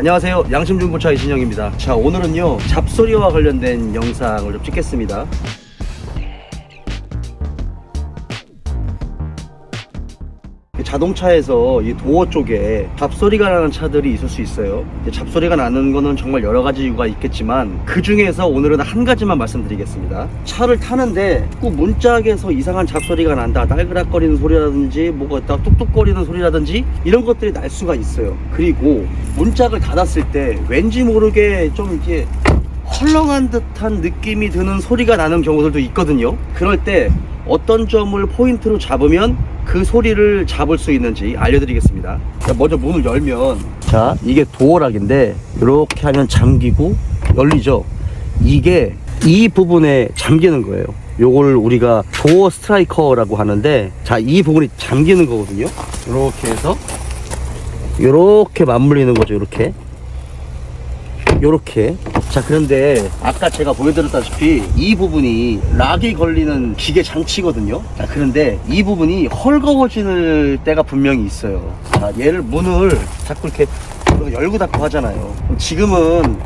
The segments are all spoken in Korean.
안녕하세요. 양심중고차 이진영입니다. 자 오늘은요 잡소리와 관련된 영상을 좀 찍겠습니다 자동차에서 이 도어 쪽에 잡소리가 나는 차들이 있을 수 있어요. 잡소리가 나는 거는 정말 여러 가지 이유가 있겠지만 그 중에서 오늘은 한 가지만 말씀드리겠습니다. 차를 타는데 꼭 문짝에서 이상한 잡소리가 난다. 딸그락거리는 소리라든지 뭐가 있다 뚝뚝거리는 소리라든지 이런 것들이 날 수가 있어요. 그리고 문짝을 닫았을 때 왠지 모르게 좀 이렇게 헐렁한 듯한 느낌이 드는 소리가 나는 경우들도 있거든요. 그럴 때 어떤 점을 포인트로 잡으면 그 소리를 잡을 수 있는지 알려드리겠습니다. 자, 먼저 문을 열면 자 이게 도어락인데 이렇게 하면 잠기고 열리죠. 이게 이 부분에 잠기는 거예요. 요걸 우리가 도어 스트라이커라고 하는데 자 이 부분이 잠기는 거거든요. 이렇게 해서 이렇게 맞물리는 거죠. 이렇게 요렇게 자 그런데 아까 제가 보여드렸다시피 이 부분이 락이 걸리는 기계 장치거든요. 자 그런데 이 부분이 헐거워지는 때가 분명히 있어요. 자 얘를 문을 자꾸 이렇게 열고 닫고 하잖아요. 지금은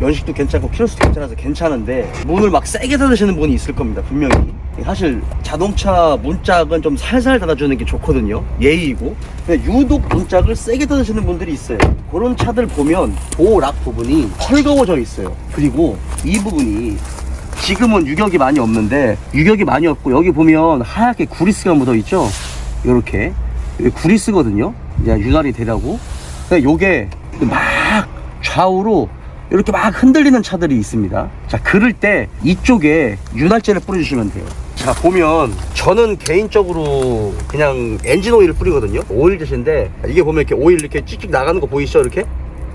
연식도 괜찮고 키로수도 괜찮아서 괜찮은데 문을 막 세게 닫으시는 분이 있을 겁니다 분명히. 사실 자동차 문짝은 좀 살살 닫아주는 게 좋거든요. 예의이고. 근데 유독 문짝을 세게 닫으시는 분들이 있어요. 그런 차들 보면 도락 부분이 헐거워져 있어요. 그리고 이 부분이 지금은 유격이 많이 없는데 유격이 많이 없고 여기 보면 하얗게 구리스가 묻어 있죠? 이렇게. 구리스거든요. 이제 유난히 되라고 근데 요게 막 좌우로 이렇게 막 흔들리는 차들이 있습니다. 자, 그럴 때 이쪽에 윤활제를 뿌려주시면 돼요. 자, 보면 저는 개인적으로 그냥 엔진 오일을 뿌리거든요. 오일 대신데 이게 보면 이렇게 오일 이렇게 찍찍 나가는 거 보이시죠? 이렇게?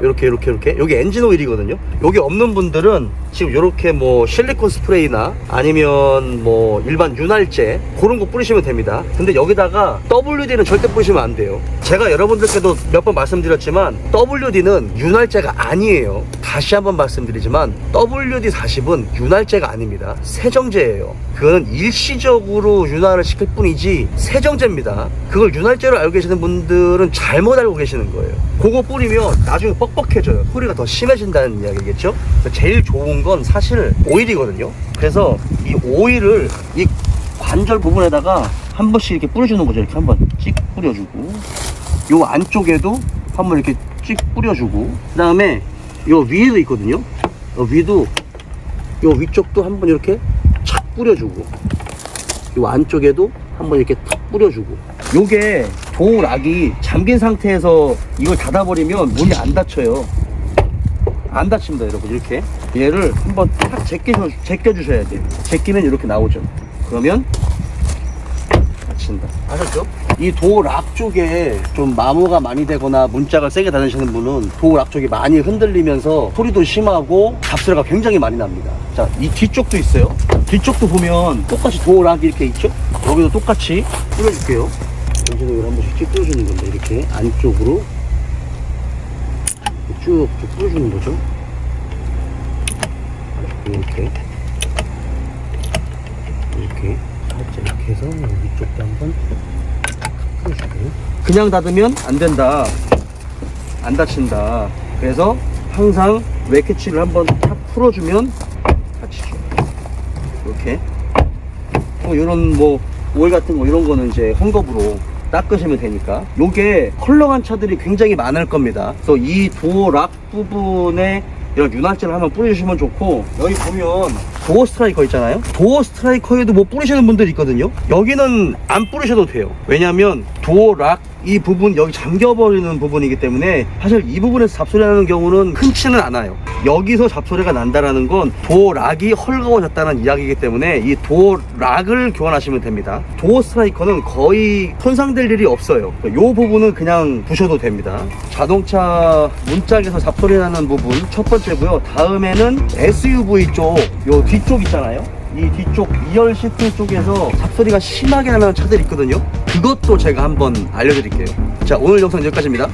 이렇게 이렇게 이렇게. 여기 엔진 오일이거든요. 여기 없는 분들은 지금 이렇게 뭐 실리콘 스프레이나 아니면 뭐 일반 윤활제 그런 거 뿌리시면 됩니다. 근데 여기다가 WD는 절대 뿌리시면 안 돼요. 제가 여러분들께도 몇 번 말씀드렸지만 WD는 윤활제가 아니에요. 다시 한번 말씀드리지만 WD-40은 윤활제가 아닙니다. 세정제예요. 그거는 일시적으로 윤활을 시킬 뿐이지 세정제입니다. 그걸 윤활제로 알고 계시는 분들은 잘못 알고 계시는 거예요 그거 뿌리면 나중에 뻑뻑해져요. 소리가 더 심해진다는 이야기겠죠? 제일 좋은 건 사실 오일이거든요. 그래서 이 오일을 이 관절 부분에다가 한 번씩 이렇게 뿌려주는 거죠. 이렇게 한번 찍 뿌려주고, 요 안쪽에도 한번 이렇게 찍 뿌려주고, 그 다음에 요 위에도 있거든요. 요 위도, 요 위쪽도 한번 이렇게 착 뿌려주고, 요 안쪽에도 한번 이렇게 탁 뿌려주고, 요게 도락이 잠긴 상태에서 이걸 닫아버리면 문이 안 닫혀요. 안 닫힙니다, 여러분. 이렇게. 얘를 한번 탁 제껴, 제껴주셔야 돼요. 제끼면 이렇게 나오죠. 그러면 닫힌다. 아셨죠? 이 도락 쪽에 좀 마모가 많이 되거나 문짝을 세게 닫으시는 분은 도락 쪽이 많이 흔들리면서 소리도 심하고 잡소리가 굉장히 많이 납니다. 자, 이 뒤쪽도 있어요. 뒤쪽도 보면 똑같이 도락이 이렇게 있죠? 여기도 똑같이 뿌려줄게요. 전체적으로 한 번씩 쭉 뿌려주는 건데 이렇게 안쪽으로 쭉, 쭉 뿌려주는 거죠 이렇게 이렇게 살짝 이렇게 해서 위쪽도 한번 뿌려주고요 그냥 닫으면 안 된다. 안 닫힌다. 그래서 항상 웨캐치를 한번 탁 풀어주면 닫히죠 이렇게. 뭐 이런 뭐 오일 같은 거 이런 거는 이제 헝겊으로 닦으시면 되니까. 요게 헐렁한 차들이 굉장히 많을 겁니다. 그래서 이 도락 부분에 이런 윤활제를 한번 뿌려주시면 좋고 여기 보면 도어 스트라이커 있잖아요? 도어 스트라이커에도 뭐 뿌리시는 분들이 있거든요? 여기는 안 뿌리셔도 돼요. 왜냐면 도어 락 이 부분 여기 잠겨버리는 부분이기 때문에 사실 이 부분에서 잡소리 나는 경우는 흔치는 않아요. 여기서 잡소리가 난다라는 건 도어 락이 헐거워졌다는 이야기이기 때문에 이 도어 락을 교환하시면 됩니다. 도어 스트라이커는 거의 손상될 일이 없어요. 이 부분은 그냥 부셔도 됩니다. 자동차 문짝에서 잡소리 나는 부분 첫 번째고요. 다음에는 SUV 쪽요 뒤쪽 있잖아요? 이 뒤쪽 2열 시트 쪽에서 잡소리가 심하게 나는 차들이 있거든요? 그것도 제가 한번 알려드릴게요. 자 오늘 영상 여기까지입니다